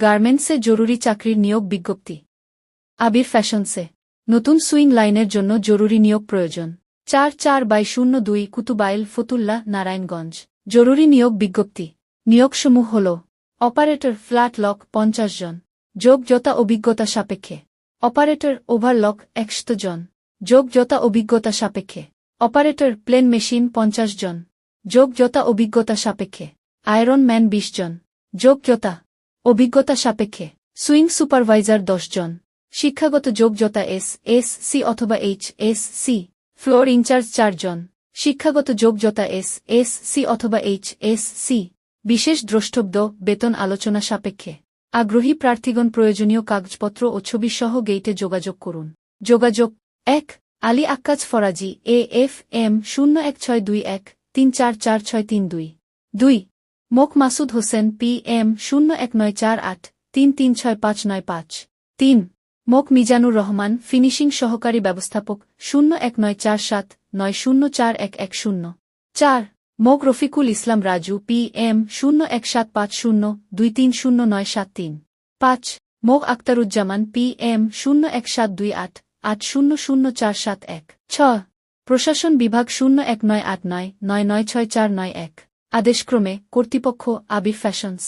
গার্মেন্টসে জরুরি চাকরির নিয়োগ বিজ্ঞপ্তি। আবির ফ্যাশনসে। নতুন সুইং লাইনের জন্য জরুরি নিয়োগ প্রয়োজন। চার চার বাই শূন্য দুই কুতুবাইল ফতুল্লা নারায়ণগঞ্জ। জরুরি নিয়োগ বিজ্ঞপ্তি। নিয়োগসমূহ হল, অপারেটর ফ্ল্যাট লক পঞ্চাশ জন। যোগ্যতা অভিজ্ঞতা সাপেক্ষে। অপারেটর ওভারলক একশত জন। যোগ্যতা অভিজ্ঞতা সাপেক্ষে। অপারেটর প্লেন মেশিন পঞ্চাশ জন। যোগ্যতা অভিজ্ঞতা সাপেক্ষে। আয়রন ম্যান বিশ জন। যোগ্যতা অভিজ্ঞতা সাপেক্ষে, সুইং সুপারভাইজার জন শিক্ষাগত যোগ্যতা এস এস সি অথবা H, S C, floor incharge চারজন, শিক্ষাগত যোগ্যতা এস এস সি অথবা এইচ, এস সি, বিশেষ দ্রষ্টব্য, বেতন আলোচনা সাপেক্ষে, আগ্রহী প্রার্থীগণ প্রয়োজনীয় কাগজপত্র ও ছবি সহ গেইটে যোগাযোগ করুন। যোগাযোগ, এক, Ali Akkaj Faraji, A F M শূন্য এক ছয় দুই এক তিন চার চার ছয় তিন দুই। দুই মোক মাসুদ হোসেন, পি এম শূন্য এক নয় চার আট, তিন তিন ছয় পাঁচ নয় পাঁচ। তিন, মোক মিজানুর রহমান, ফিনিশিং সহকারী ব্যবস্থাপক, শূন্য এক নয় চার সাত নয় শূন্য চার এক এক শূন্য। চার, মোক রফিকুল ইসলাম রাজু, পি এম শূন্য এক সাত পাঁচ শূন্য দুই তিন শূন্য নয় সাত তিন। পাঁচ, মোক আক্তারুজ্জামান পি এম শূন্য এক সাত দুই আট আট শূন্য শূন্য চার সাত এক। ছ, প্রশাসন বিভাগ শূন্য এক নয় আট নয় নয় নয় ছয় চার নয় এক। আদেশক্রমে কর্তৃপক্ষ আবির ফ্যাশনস।